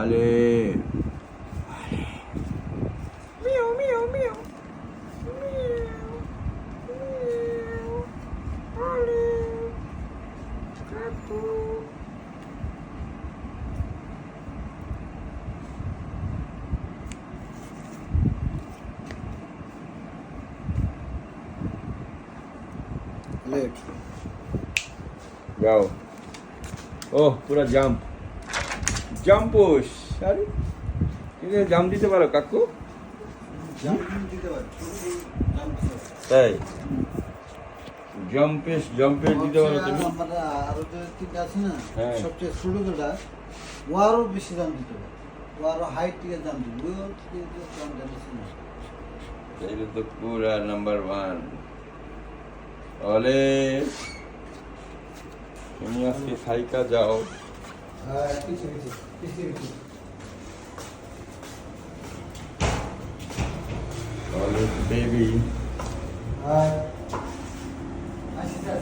Ale! Ale! Miau, miau, miau! Miau! Miau! Ale! Catu! Oh, pura jump. জাম্পুস আরে তুমি jump দিতে পারো কাকু। দিতে পারে তাই জাম্পেস জাম্পেস দিতে পারো তুমি। আমার আরও যে তিনটা আছে না হ্যাঁ। সবচেয়ে ছোট যেটা ও আরও বেশি দাম দিতে পারে। ও আরও হাইট থেকে দাম দিবে। ও থেকে দাম জানিস না তো পুরা নাম্বার ওয়ান অলে তুমি আজকে সাইকা যাও। হ্যাঁ কিছু কিছু কিছু কিছু অলে বেবি হ্যাঁ আসি স্যার